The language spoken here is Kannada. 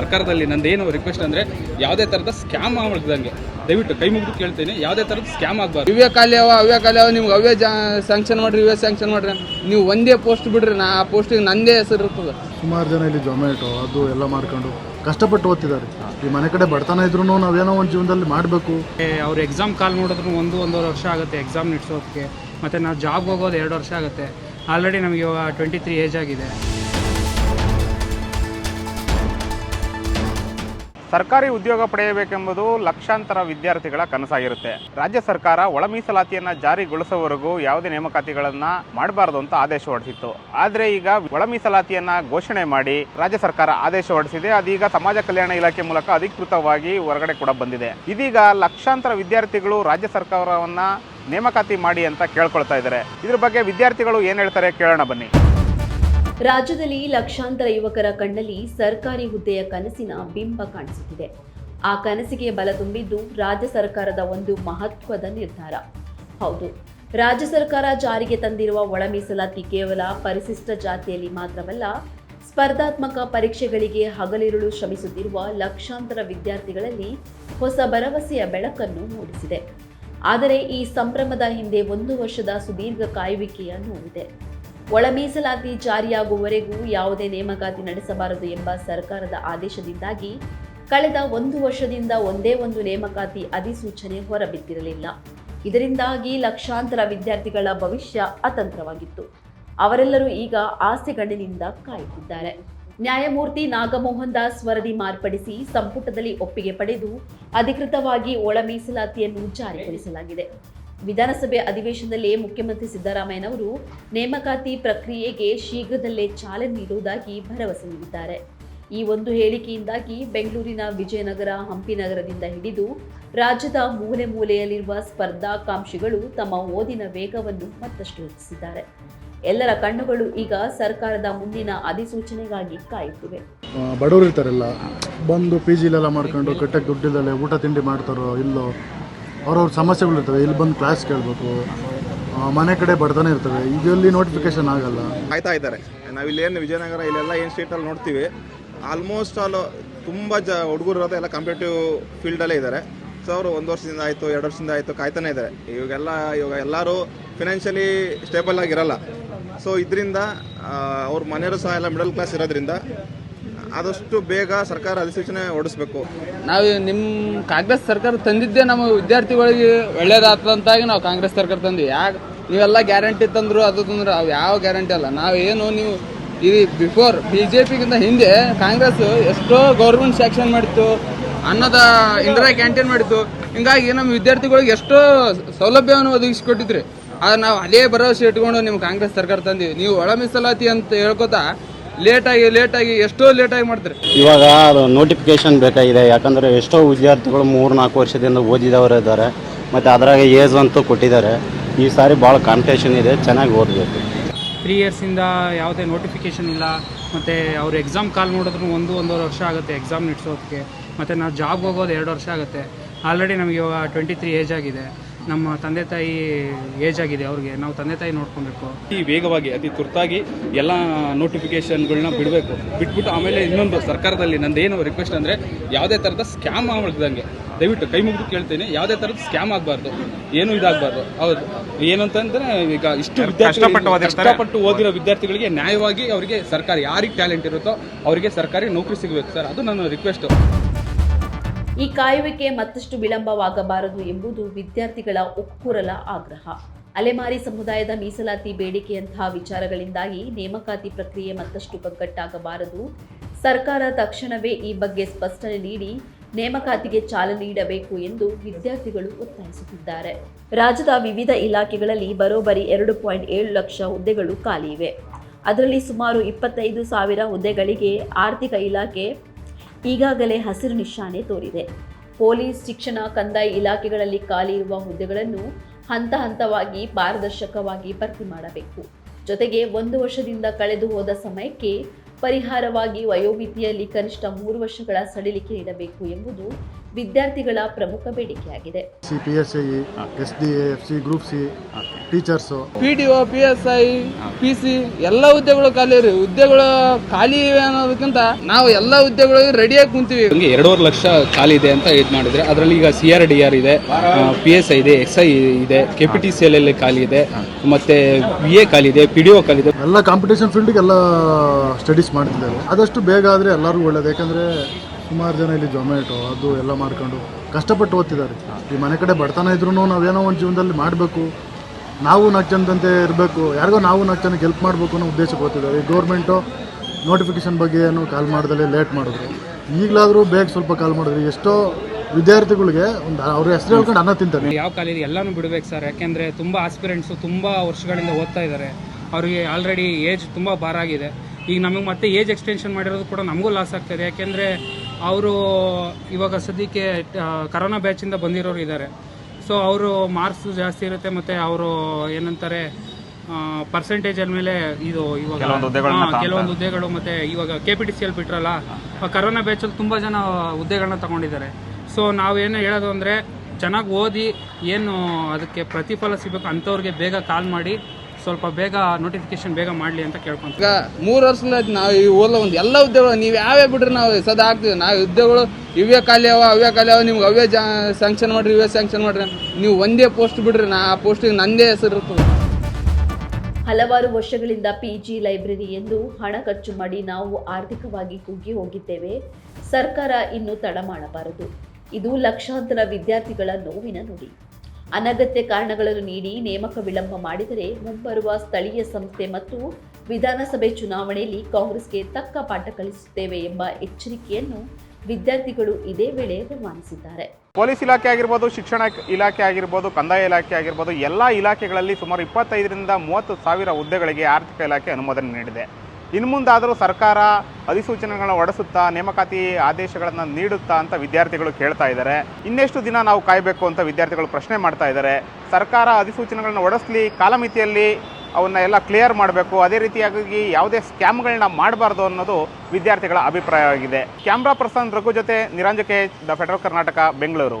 ಸರ್ಕಾರದಲ್ಲಿ ನಂದೇನು ರಿಕ್ವೆಸ್ಟ್ ಅಂದರೆ ಯಾವುದೇ ಥರದ ಸ್ಕ್ಯಾಮ್ ಆಗ್ದಂಗೆ ದಯವಿಟ್ಟು ಕೈ ಮುಗಿದು ಕೇಳ್ತೀನಿ ಯಾವುದೇ ಥರದ ಸ್ಕ್ಯಾಮ್ ಆಗಬಾರ್ದು. ಇವೇ ಖಾಲಿ ಅವ ಅವೇ ಖಾಲಿ ಅವ ನಿಮ್ಗೆ ಅವೇ ಜಾ ಸ್ಯಾಂಕ್ಷನ್ ಮಾಡಿರಿ ಇವೇ ಸ್ಯಾಂಕ್ಷನ್ ಮಾಡ್ರಿ ನೀವು ಒಂದೇ ಪೋಸ್ಟ್ ಬಿಡ್ರಿ ನಾ ಆ ಪೋಸ್ಟಿಗೆ ನಂದೇ ಹೆಸರು ಇರ್ತದೆ. ಸುಮಾರು ಜನ ಇಲ್ಲಿ ಜೊಮ್ಯಾಟೊ ಅದು ಎಲ್ಲ ಮಾಡ್ಕೊಂಡು ಕಷ್ಟಪಟ್ಟು ಓದ್ತಿದ್ದಾರೆ. ಈ ಮನೆ ಕಡೆ ಬಡತನ ಇದ್ರು ನಾವೇನೋ ಒಂದು ಜೀವನದಲ್ಲಿ ಮಾಡಬೇಕು. ಅವ್ರ ಎಕ್ಸಾಮ್ ಕಾಲ್ ನೋಡಿದ್ರು ಒಂದು ಒಂದೂವರೆ ವರ್ಷ ಆಗುತ್ತೆ ಎಕ್ಸಾಮ್ ನಡೆಸೋದಕ್ಕೆ ಮತ್ತು ನಾವು ಜಾಬ್ ಹೋಗೋದು ಎರಡು ವರ್ಷ ಆಗುತ್ತೆ. ಆಲ್ರೆಡಿ ನಮಗೆ ಇವಾಗ ಟ್ವೆಂಟಿ ತ್ರೀ ಏಜ್ ಆಗಿದೆ. ಸರ್ಕಾರಿ ಉದ್ಯೋಗ ಪಡೆಯಬೇಕೆಂಬುದು ಲಕ್ಷಾಂತರ ವಿದ್ಯಾರ್ಥಿಗಳ ಕನಸಾಗಿರುತ್ತೆ. ರಾಜ್ಯ ಸರ್ಕಾರ ಒಳ ಮೀಸಲಾತಿಯನ್ನ ಜಾರಿಗೊಳಿಸುವವರೆಗೂ ಯಾವುದೇ ನೇಮಕಾತಿಗಳನ್ನು ಮಾಡಬಾರದು ಅಂತ ಆದೇಶ ಹೊರಡಿಸಿತ್ತು. ಆದರೆ ಈಗ ಒಳ ಮೀಸಲಾತಿಯನ್ನ ಘೋಷಣೆ ಮಾಡಿ ರಾಜ್ಯ ಸರ್ಕಾರ ಆದೇಶ ಹೊರಡಿಸಿದೆ. ಅದೀಗ ಸಮಾಜ ಕಲ್ಯಾಣ ಇಲಾಖೆ ಮೂಲಕ ಅಧಿಕೃತವಾಗಿ ಹೊರಗಡೆ ಕೂಡ ಬಂದಿದೆ. ಇದೀಗ ಲಕ್ಷಾಂತರ ವಿದ್ಯಾರ್ಥಿಗಳು ರಾಜ್ಯ ಸರ್ಕಾರವನ್ನ ನೇಮಕಾತಿ ಮಾಡಿ ಅಂತ ಕೇಳ್ಕೊಳ್ತಾ ಇದ್ದಾರೆ. ಇದ್ರ ಬಗ್ಗೆ ವಿದ್ಯಾರ್ಥಿಗಳು ಏನು ಹೇಳ್ತಾರೆ ಕೇಳೋಣ ಬನ್ನಿ. ರಾಜ್ಯದಲ್ಲಿ ಲಕ್ಷಾಂತರ ಯುವಕರ ಕಣ್ಣಲ್ಲಿ ಸರ್ಕಾರಿ ಹುದ್ದೆಯ ಕನಸಿನ ಬಿಂಬ ಕಾಣಿಸುತ್ತಿದೆ. ಆ ಕನಸಿಗೆ ಬಲ ತುಂಬಿದ್ದು ರಾಜ್ಯ ಸರ್ಕಾರದ ಒಂದು ಮಹತ್ವದ ನಿರ್ಧಾರ. ಹೌದು, ರಾಜ್ಯ ಸರ್ಕಾರ ಜಾರಿಗೆ ತಂದಿರುವ ಒಳ ಮೀಸಲಾತಿ ಕೇವಲ ಪರಿಶಿಷ್ಟ ಜಾತಿಯಲ್ಲಿ ಮಾತ್ರವಲ್ಲ, ಸ್ಪರ್ಧಾತ್ಮಕ ಪರೀಕ್ಷೆಗಳಿಗೆ ಹಗಲಿರುಳು ಶ್ರಮಿಸುತ್ತಿರುವ ಲಕ್ಷಾಂತರ ವಿದ್ಯಾರ್ಥಿಗಳಲ್ಲಿ ಹೊಸ ಭರವಸೆಯ ಬೆಳಕನ್ನು ಮೂಡಿಸಿದೆ. ಆದರೆ ಈ ಸಂಭ್ರಮದ ಹಿಂದೆ ಒಂದು ವರ್ಷದ ಸುದೀರ್ಘ ಕಾಯುವಿಕೆಯ ನೋವಿದೆ. ಒಳ ಮೀಸಲಾತಿ ಜಾರಿಯಾಗುವವರೆಗೂ ಯಾವುದೇ ನೇಮಕಾತಿ ನಡೆಸಬಾರದು ಎಂಬ ಸರ್ಕಾರದ ಆದೇಶದಿಂದಾಗಿ ಕಳೆದ ಒಂದು ವರ್ಷದಿಂದ ಒಂದೇ ಒಂದು ನೇಮಕಾತಿ ಅಧಿಸೂಚನೆ ಹೊರಬಿದ್ದಿರಲಿಲ್ಲ. ಇದರಿಂದಾಗಿ ಲಕ್ಷಾಂತರ ವಿದ್ಯಾರ್ಥಿಗಳ ಭವಿಷ್ಯ ಅತಂತ್ರವಾಗಿತ್ತು. ಅವರೆಲ್ಲರೂ ಈಗ ಆಸೆಗಣ್ಣಿನಿಂದ ಕಾಯುತ್ತಿದ್ದಾರೆ. ನ್ಯಾಯಮೂರ್ತಿ ನಾಗಮೋಹನ್ ದಾಸ್ ವರದಿ ಮಾರ್ಪಡಿಸಿ ಸಂಪುಟದಲ್ಲಿ ಒಪ್ಪಿಗೆ ಪಡೆದು ಅಧಿಕೃತವಾಗಿ ಒಳ ಮೀಸಲಾತಿಯನ್ನು ಜಾರಿಗೊಳಿಸಲಾಗಿದೆ. ವಿಧಾನಸಭೆ ಅಧಿವೇಶನದಲ್ಲೇ ಮುಖ್ಯಮಂತ್ರಿ ಸಿದ್ದರಾಮಯ್ಯನವರು ನೇಮಕಾತಿ ಪ್ರಕ್ರಿಯೆಗೆ ಶೀಘ್ರದಲ್ಲೇ ಚಾಲನೆ ನೀಡುವುದಾಗಿ ಭರವಸೆ ನೀಡಿದ್ದಾರೆ. ಈ ಒಂದು ಹೇಳಿಕೆಯಿಂದಾಗಿ ಬೆಂಗಳೂರಿನ ವಿಜಯನಗರ ಹಂಪಿನಗರದಿಂದ ಹಿಡಿದು ರಾಜ್ಯದ ಮೂಲೆ ಮೂಲೆಯಲ್ಲಿರುವ ಸ್ಪರ್ಧಾಕಾಂಕ್ಷಿಗಳು ತಮ್ಮ ಓದಿನ ವೇಗವನ್ನು ಮತ್ತಷ್ಟು ಹೆಚ್ಚಿಸಿದ್ದಾರೆ. ಎಲ್ಲರ ಕಣ್ಣುಗಳು ಈಗ ಸರ್ಕಾರದ ಮುಂದಿನ ಅಧಿಸೂಚನೆಗಾಗಿ ಕಾಯುತ್ತಿವೆ. ಆ, ಬಡವರು ಇರ್ತಾರಲ್ಲ ಬಂದು ಪಿ ಜಿಲೆಲ್ಲ ಮಾಡ್ಕೊಂಡು ಕಟ್ಟಕ್ಕೆ ದುಡ್ಡಿಲ್ಲದೆ ಊಟ ತಿಂಡಿ ಮಾಡ್ತಾರೋ ಇಲ್ಲೋ ಅವ್ರವ್ರ ಸಮಸ್ಯೆಗಳಿರ್ತವೆ ಇಲ್ಲಿ ಬಂದು ಕ್ಲಾಸ್ ಕೇಳಬೇಕು. ಮನೆ ಕಡೆ ಬಡತನ ಇರ್ತವೆ. ಇದರಲ್ಲಿ ನೋಟಿಫಿಕೇಶನ್ ಆಗಲ್ಲ. ಕಾಯ್ತಾ ಇದ್ದಾರೆ. ನಾವಿಲ್ಲೇನು ವಿಜಯನಗರ, ಇಲ್ಲೆಲ್ಲ ಏನು ಸ್ಟೇಟಲ್ಲಿ ನೋಡ್ತೀವಿ. ಆಲ್ಮೋಸ್ಟ್ ಆಲ್ ತುಂಬ ಜ, ಹುಡುಗರು ಎಲ್ಲ ಕಾಂಪಿಟೇಟಿವ್ ಫೀಲ್ಡಲ್ಲೇ ಇದ್ದಾರೆ. ಸೊ ಅವರು ಒಂದು ವರ್ಷದಿಂದ ಆಯಿತು, ಎರಡು ವರ್ಷದಿಂದ ಆಯಿತು ಕಾಯ್ತಾನೆ ಇದ್ದಾರೆ. ಇವಾಗೆಲ್ಲ, ಇವಾಗ ಎಲ್ಲರೂ ಫಿನಾನ್ಷಿಯಲಿ ಸ್ಟೇಬಲ್ ಆಗಿರಲ್ಲ. ಸೊ ಇದರಿಂದ ಅವ್ರ ಮನೆಯವರು ಸಹ ಎಲ್ಲ ಮಿಡಲ್ ಕ್ಲಾಸ್ ಇರೋದ್ರಿಂದ ಆದಷ್ಟು ಬೇಗ ಸರ್ಕಾರ ಅಧಿಸೂಚನೆ ಹೊರಡಿಸಬೇಕು. ನಾವು ನಿಮ್ಮ ಕಾಂಗ್ರೆಸ್ ಸರ್ಕಾರ ತಂದಿದ್ದೇ ನಮ್ಮ ವಿದ್ಯಾರ್ಥಿಗಳಿಗೆ ಒಳ್ಳೇದಾಗ್ತದಂತಾಗಿ ನಾವು ಕಾಂಗ್ರೆಸ್ ಸರ್ಕಾರ ತಂದ್ವಿ. ಯಾಕೆ? ನೀವೆಲ್ಲ ಗ್ಯಾರಂಟಿ ತಂದ್ರು, ಅದು ತಂದ್ರು, ಅವು ಯಾವ ಗ್ಯಾರಂಟಿ ಅಲ್ಲ. ನಾವೇನು ನೀವು ಈ ಬಿಫೋರ್ ಬಿ ಜೆ ಪಿಗಿಂತ ಹಿಂದೆ ಕಾಂಗ್ರೆಸ್ ಎಷ್ಟೋ ಗೌರ್ಮೆಂಟ್ ಸ್ಯಾಕ್ಷನ್ ಮಾಡಿತ್ತು, ಅನ್ನದ ಇಂದಿರಾ ಕ್ಯಾಂಟೀನ್ ಮಾಡಿತ್ತು. ಹಿಂಗಾಗಿ ನಮ್ಮ ವಿದ್ಯಾರ್ಥಿಗಳಿಗೆ ಎಷ್ಟೋ ಸೌಲಭ್ಯವನ್ನು ಒದಗಿಸಿಕೊಟ್ಟಿದ್ರಿ. ಆದ್ರೆ ನಾವು ಅದೇ ಭರವಸೆ ಇಟ್ಕೊಂಡು ನಿಮ್ಮ ಕಾಂಗ್ರೆಸ್ ಸರ್ಕಾರ ತಂದಿವಿ. ನೀವು ಒಳ ಮೀಸಲಾತಿ ಅಂತ ಹೇಳ್ಕೊತಾ ಲೇಟಾಗಿ ಲೇಟಾಗಿ ಎಷ್ಟೋ ಲೇಟಾಗಿ ಮಾಡ್ತಾರೆ. ಇವಾಗ ಅದು ನೋಟಿಫಿಕೇಶನ್ ಬೇಕಾಗಿದೆ. ಯಾಕಂದರೆ ಎಷ್ಟೋ ವಿದ್ಯಾರ್ಥಿಗಳು ಮೂರು ನಾಲ್ಕು ವರ್ಷದಿಂದ ಓದಿದವರು ಇದ್ದಾರೆ. ಮತ್ತು ಅದರಾಗ ಏಜ್ ಅಂತೂ ಕೊಟ್ಟಿದ್ದಾರೆ. ಈ ಸಾರಿ ಭಾಳ ಕಾಂಪಿಟೇಷನ್ ಇದೆ. ಚೆನ್ನಾಗಿ ಓದಬೇಕು. ತ್ರೀ ಇಯರ್ಸಿಂದ ಯಾವುದೇ ನೋಟಿಫಿಕೇಷನ್ ಇಲ್ಲ. ಮತ್ತು ಅವ್ರ ಎಕ್ಸಾಮ್ ಕಾಲ್ ನೋಡಿದ್ರು ಒಂದು ಒಂದೂವರೆ ವರ್ಷ ಆಗುತ್ತೆ ಎಕ್ಸಾಮ್ ನಡೆಸೋದಕ್ಕೆ. ಮತ್ತು ನಾವು ಜಾಬ್ಗೆ ಹೋಗೋದು ಎರಡು ವರ್ಷ ಆಗುತ್ತೆ. ಆಲ್ರೆಡಿ ನಮಗೆ ಇವಾಗ ಟ್ವೆಂಟಿ ತ್ರೀ ಏಜ್ ಆಗಿದೆ. ನಮ್ಮ ತಂದೆ ತಾಯಿ ಏಜ್ ಆಗಿದೆ ಅವ್ರಿಗೆ ನಾವು ತಂದೆ ತಾಯಿ ನೋಡ್ಕೊಬೇಕು. ಅತಿ ವೇಗವಾಗಿ ಅತಿ ತುರ್ತಾಗಿ ಎಲ್ಲ ನೋಟಿಫಿಕೇಶನ್ಗಳನ್ನ ಬಿಡಬೇಕು. ಬಿಟ್ಬಿಟ್ಟು ಆಮೇಲೆ ಇನ್ನೊಂದು ಸರ್ಕಾರದಲ್ಲಿ ನಂದೇನು ರಿಕ್ವೆಸ್ಟ್ ಅಂದರೆ ಯಾವುದೇ ಥರದ ಸ್ಕ್ಯಾಮ್ ಆಗ್ದಂಗೆ ದಯವಿಟ್ಟು ಕೈ ಮುಗಿದು ಕೇಳ್ತೀನಿ ಯಾವುದೇ ಥರದ ಸ್ಕ್ಯಾಮ್ ಆಗಬಾರ್ದು. ಏನು ಇದಾಗಬಾರ್ದು. ಹೌದು. ಏನು ಅಂತಂದ್ರೆ ಈಗ ಇಷ್ಟು ಇಷ್ಟಪಟ್ಟು ಕಷ್ಟಪಟ್ಟು ಓದಿರೋ ವಿದ್ಯಾರ್ಥಿಗಳಿಗೆ ನ್ಯಾಯವಾಗಿ ಅವರಿಗೆ ಸರ್ಕಾರ ಯಾರಿಗೆ ಟ್ಯಾಲೆಂಟ್ ಇರುತ್ತೋ ಅವರಿಗೆ ಸರ್ಕಾರಿ ನೌಕರಿ ಸಿಗಬೇಕು ಸರ್. ಅದು ನನ್ನ ರಿಕ್ವೆಸ್ಟ್ ಈ ಕಾಯುವಿಕೆ ಮತ್ತಷ್ಟು ವಿಳಂಬವಾಗಬಾರದು ಎಂಬುದು ವಿದ್ಯಾರ್ಥಿಗಳ ಒಕ್ಕೂರಲ ಆಗ್ರಹ. ಅಲೆಮಾರಿ ಸಮುದಾಯದ ಮೀಸಲಾತಿ ಬೇಡಿಕೆಯಂತಹ ವಿಚಾರಗಳಿಂದಾಗಿ ನೇಮಕಾತಿ ಪ್ರಕ್ರಿಯೆ ಮತ್ತಷ್ಟು ಕಗ್ಗಟ್ಟಾಗಬಾರದು. ಸರ್ಕಾರ ತಕ್ಷಣವೇ ಈ ಬಗ್ಗೆ ಸ್ಪಷ್ಟನೆ ನೀಡಿ ನೇಮಕಾತಿಗೆ ಚಾಲನೆ ನೀಡಬೇಕು ಎಂದು ವಿದ್ಯಾರ್ಥಿಗಳು ಒತ್ತಾಯಿಸುತ್ತಿದ್ದಾರೆ. ರಾಜ್ಯದ ವಿವಿಧ ಇಲಾಖೆಗಳಲ್ಲಿ ಬರೋಬ್ಬರಿ ಎರಡು ಪಾಯಿಂಟ್ ಏಳು ಲಕ್ಷ ಹುದ್ದೆಗಳು ಖಾಲಿ ಇವೆ. ಅದರಲ್ಲಿ ಸುಮಾರು ಇಪ್ಪತ್ತೈದು ಸಾವಿರ ಹುದ್ದೆಗಳಿಗೆ ಆರ್ಥಿಕ ಇಲಾಖೆ ಈಗಾಗಲೇ ಹಸಿರು ನಿಶಾನೆ ತೋರಿದೆ. ಪೊಲೀಸ್, ಶಿಕ್ಷಣ, ಕಂದಾಯ ಇಲಾಖೆಗಳಲ್ಲಿ ಖಾಲಿ ಇರುವ ಹುದ್ದೆಗಳನ್ನು ಹಂತ ಹಂತವಾಗಿ ಪಾರದರ್ಶಕವಾಗಿ ಭರ್ತಿ ಮಾಡಬೇಕು. ಜೊತೆಗೆ ಒಂದು ವರ್ಷದಿಂದ ಕಳೆದು ಹೋದ ಸಮಯಕ್ಕೆ ಪರಿಹಾರವಾಗಿ ವಯೋಮಿತಿಯಲ್ಲಿ ಕನಿಷ್ಠ ಮೂರು ವರ್ಷಗಳ ಸಡಿಲಿಕೆ ನೀಡಬೇಕು ಎಂಬುದು ವಿದ್ಯಾರ್ಥಿಗಳ ಪ್ರಮುಖ ಬೇಡಿಕೆಯಾಗಿದೆ. C P S I S D A F C group C teachers. P D O P S I P C ಎಲ್ಲ ಹುದ್ದೆಗಳು ಖಾಲಿ ರೀ. ಹುದ್ದೆಗಳು ಖಾಲಿ ಇವೆ ಅನ್ನೋದಕ್ಕಿಂತ ನಾವು ಎಲ್ಲ ಹುದ್ದೆಗಳು ರೆಡಿಯಾಗಿ ಕುಂತೀವಿ. ಹಂಗೆ ಎರಡೂವರೆ ಲಕ್ಷ ಖಾಲಿ ಇದೆ ಅಂತ ಇದು ಮಾಡಿದ್ರೆ ಅದರಲ್ಲಿ ಈಗ ಸಿ ಆರ್ ಡಿ ಆರ್ ಇದೆ ಪಿ ಎಸ್ ಐ ಇದೆ ಎಸ್ ಐ ಇದೆ K P T C L L ಖಾಲಿ ಇದೆ ಮತ್ತೆ ಬಿ ಎ ಖಾಲಿ ಇದೆ ಪಿ ಡಿ ಒ ಖಾಲಿ ಇದೆ. ಎಲ್ಲ ಕಾಂಪಿಟೇಷನ್ ಫೀಲ್ಡಿಗೆಲ್ಲ ಸ್ಟಡೀಸ್ ಮಾಡ್ತಿದ್ದಾರೆ ಆದಷ್ಟು ಬೇಗ ಆದರೆ ಎಲ್ಲರಿಗೂ ಒಳ್ಳೇದು. ಯಾಕಂದರೆ ಸುಮಾರು ಜನ ಇಲ್ಲಿ ಜೊಮ್ಯಾಟೊ, ಅದು ಎಲ್ಲ ಮಾಡ್ಕೊಂಡು ಕಷ್ಟಪಟ್ಟು ಓದ್ತಿದ್ದಾರೆ. ಈ ಮನೆ ಕಡೆ ಬಡತನ ಇದ್ರೂ ನಾವೇನೋ ಒಂದು ಜೀವನದಲ್ಲಿ ಮಾಡಬೇಕು. ನಾವು ನಾಲ್ಕು ಇರಬೇಕು. ಯಾರಿಗೋ ನಾವು ನಾಲ್ಕು ಹೆಲ್ಪ್ ಮಾಡಬೇಕು ಅನ್ನೋ ಉದ್ದೇಶಕ್ಕೆ ಓದ್ತಿದ್ದಾರೆ. ಈ ಗೌರ್ಮೆಂಟು ನೋಟಿಫಿಕೇಶನ್ ಬಗ್ಗೆ ಏನು ಕಾಲ್ ಮಾಡ್ದಲೇ ಲೇಟ್ ಮಾಡಿದ್ರು. ಈಗಲಾದರೂ ಬೇಗ ಸ್ವಲ್ಪ ಕಾಲ್ ಮಾಡಿದ್ರು. ಎಷ್ಟೋ ವಿದ್ಯಾರ್ಥಿಗಳಿಗೆ ಒಂದು ಅವ್ರ ಹೆಸರು ಹೇಳ್ಕೊಂಡು ಅನ್ನ ತಿಂತಾರೆ. ಯಾವ ಕಾಲೇಜ್ ಎಲ್ಲಾನು ಬಿಡಬೇಕು ಸರ್ ಯಾಕೆಂದರೆ ತುಂಬ ಆಸ್ಪಿರೆಂಟ್ಸು ತುಂಬ ವರ್ಷಗಳಿಂದ ಓದ್ತಾ ಇದ್ದಾರೆ. ಅವರಿಗೆ ಆಲ್ರೆಡಿ ಏಜ್ ತುಂಬ ಭಾರ ಆಗಿದೆ. ಈಗ ನಮಗೆ ಮತ್ತೆ ಏಜ್ ಎಕ್ಸ್ಟೆನ್ಷನ್ ಮಾಡಿರೋದು ಕೂಡ ನಮಗೂ ಲಾಸ್ ಆಗ್ತಾಯಿದೆ ಯಾಕೆಂದ್ರೆ ಅವರು ಇವಾಗ ಸದ್ಯಕ್ಕೆ ಕರೋನಾ ಬ್ಯಾಚಿಂದ ಬಂದಿರೋರು ಇದ್ದಾರೆ ಸೊ ಅವರು ಮಾರ್ಕ್ಸ್ ಜಾಸ್ತಿ ಇರುತ್ತೆ ಮತ್ತೆ ಅವರು ಏನಂತಾರೆ ಪರ್ಸೆಂಟೇಜ್ ಮೇಲೆ ಇದು ಇವಾಗ ಕೆಲವೊಂದು ಹುದ್ದೆಗಳು ಮತ್ತೆ ಇವಾಗ ಕೆ ಪಿ ಟಿ ಸಿಯಲ್ಲಿ ಬಿಟ್ರಲ್ಲ ಕರೋನಾ ಬ್ಯಾಚಲ್ಲಿ ತುಂಬ ಜನ ಹುದ್ದೆಗಳನ್ನ ತಗೊಂಡಿದ್ದಾರೆ. ಸೊ ನಾವೇನು ಹೇಳೋದು ಅಂದರೆ ಚೆನ್ನಾಗಿ ಓದಿ ಏನು ಅದಕ್ಕೆ ಪ್ರತಿಫಲ ಸಿಗಬೇಕು ಅಂಥವ್ರಿಗೆ ಬೇಗ ಕಾಲ್ ಮಾಡಿ ಸ್ವಲ್ಪ ಬೇಗ ನೋಟಿಫಿಕೇಶನ್ ಬೇಗ ಮಾಡಲಿ ಅಂತ ಕೇಳ್ಕೊಂತೀವಿ. ಈಗ ಮೂರು ವರ್ಷದಿಂದ ನಾವು ಈ ಓಲ ಒಂದು ಎಲ್ಲ ಉದ್ಯೋಗಗಳು ನೀವು ಯಾವ್ಯಾವ ಬಿಡ್ರಿ ನಾವು ಸದಾ ಹಾಕ್ತೀವಿ ನಾವು ಉದ್ಯೋಗಗಳು ಇವೇ ಖಾಲಿ ಅವ ಅವೇ ಖಾಲಿ ಅವ ನಿಮ್ಗೆ ಅವ್ಯ ಜಾ ಸ್ಯಾಂಕ್ಷನ್ ಮಾಡ್ರಿ ಇವೇ ಸ್ಯಾಂಕ್ಷನ್ ಮಾಡ್ರಿ ನೀವು ಒಂದೇ ಪೋಸ್ಟ್ ಬಿಡ್ರಿ ನಾ ಆ ಪೋಸ್ಟಿಗೆ ನಂದೇ ಹೆಸರು ಇರ್ತದೆ. ಹಲವಾರು ವರ್ಷಗಳಿಂದ ಪಿ ಜಿ ಲೈಬ್ರರಿ ಎಂದು ಹಣ ಖರ್ಚು ಮಾಡಿ ನಾವು ಆರ್ಥಿಕವಾಗಿ ಕುಗ್ಗಿ ಹೋಗಿದ್ದೇವೆ. ಸರ್ಕಾರ ಇನ್ನು ತಡ ಮಾಡಬಾರದು. ಇದು ಲಕ್ಷಾಂತರ ವಿದ್ಯಾರ್ಥಿಗಳ ನೋವಿನ ನುಡಿ. ಅನಗತ್ಯ ಕಾರಣಗಳನ್ನು ನೀಡಿ ನೇಮಕ ವಿಳಂಬ ಮಾಡಿದರೆ ಮುಂಬರುವ ಸ್ಥಳೀಯ ಸಂಸ್ಥೆ ಮತ್ತು ವಿಧಾನಸಭೆ ಚುನಾವಣೆಯಲ್ಲಿ ಕಾಂಗ್ರೆಸ್ಗೆ ತಕ್ಕ ಪಾಠ ಕಲಿಸುತ್ತೇವೆ ಎಂಬ ಎಚ್ಚರಿಕೆಯನ್ನು ವಿದ್ಯಾರ್ಥಿಗಳು ಇದೇ ವೇಳೆ ರವಾನಿಸಿದ್ದಾರೆ. ಪೊಲೀಸ್ ಇಲಾಖೆ ಆಗಿರ್ಬೋದು, ಶಿಕ್ಷಣ ಇಲಾಖೆ ಆಗಿರ್ಬೋದು, ಕಂದಾಯ ಇಲಾಖೆ ಆಗಿರ್ಬೋದು, ಎಲ್ಲ ಇಲಾಖೆಗಳಲ್ಲಿ ಸುಮಾರು ಇಪ್ಪತ್ತೈದರಿಂದ ಮೂವತ್ತು ಸಾವಿರ ಹುದ್ದೆಗಳಿಗೆ ಆರ್ಥಿಕ ಇಲಾಖೆ ಅನುಮೋದನೆ ನೀಡಿದೆ. ಇನ್ನು ಮುಂದಾದರೂ ಸರ್ಕಾರ ಅಧಿಸೂಚನೆಗಳನ್ನ ಹೊಡೆಸುತ್ತಾ ನೇಮಕಾತಿ ಆದೇಶಗಳನ್ನು ನೀಡುತ್ತಾ ಅಂತ ವಿದ್ಯಾರ್ಥಿಗಳು ಕೇಳ್ತಾ ಇದ್ದಾರೆ. ಇನ್ನೆಷ್ಟು ದಿನ ನಾವು ಕಾಯಬೇಕು ಅಂತ ವಿದ್ಯಾರ್ಥಿಗಳು ಪ್ರಶ್ನೆ ಮಾಡ್ತಾ ಇದ್ದಾರೆ. ಸರ್ಕಾರ ಅಧಿಸೂಚನೆಗಳನ್ನ ಹೊಡೆಸಲಿ ಕಾಲಮಿತಿಯಲ್ಲಿ ಅವನ್ನ ಎಲ್ಲ ಕ್ಲಿಯರ್ ಮಾಡಬೇಕು, ಅದೇ ರೀತಿಯಾಗಿ ಯಾವುದೇ ಸ್ಕ್ಯಾಮ್ಗಳನ್ನ ಮಾಡಬಾರ್ದು ಅನ್ನೋದು ವಿದ್ಯಾರ್ಥಿಗಳ ಅಭಿಪ್ರಾಯವಾಗಿದೆ. ಕ್ಯಾಮ್ರಾ ಪರ್ಸನ್ ರಘು ಜೊತೆ ನಿರಂಜಕೇಶ್, ದ ಫೆಡರಲ್ ಕರ್ನಾಟಕ, ಬೆಂಗಳೂರು.